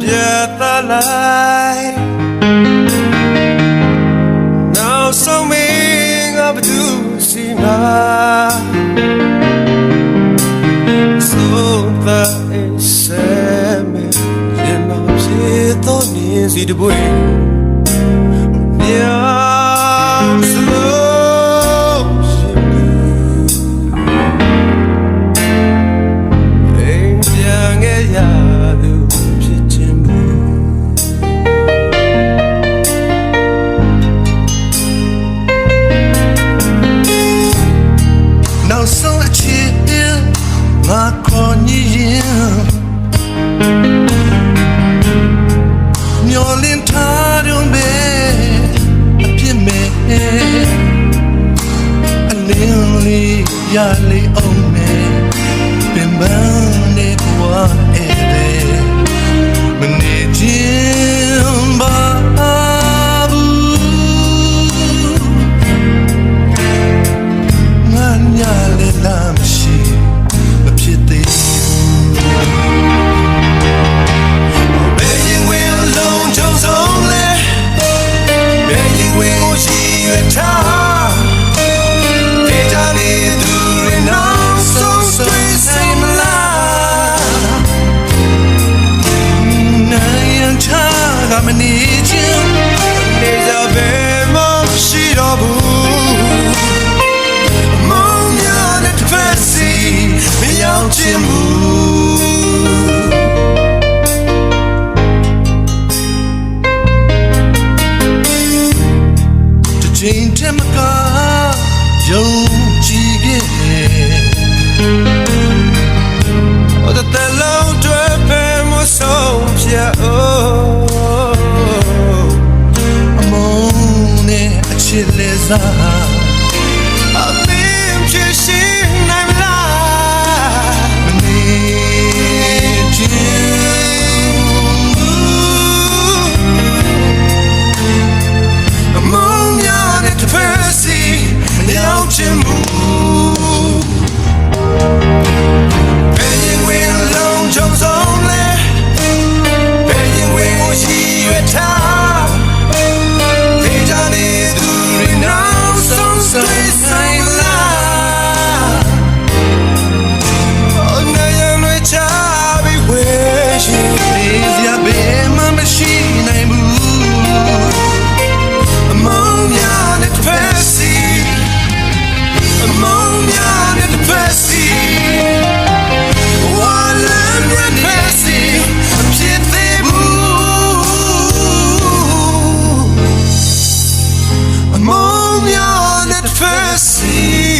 ပြတ်သလိုက်နောက်ဆုံးမင်းကဘသူစီမဆိုသာအစမဲရင်မဖြစ်တော့နေစီတပွေ မနေခြင်းနေ 在 Moon, you're not first seen.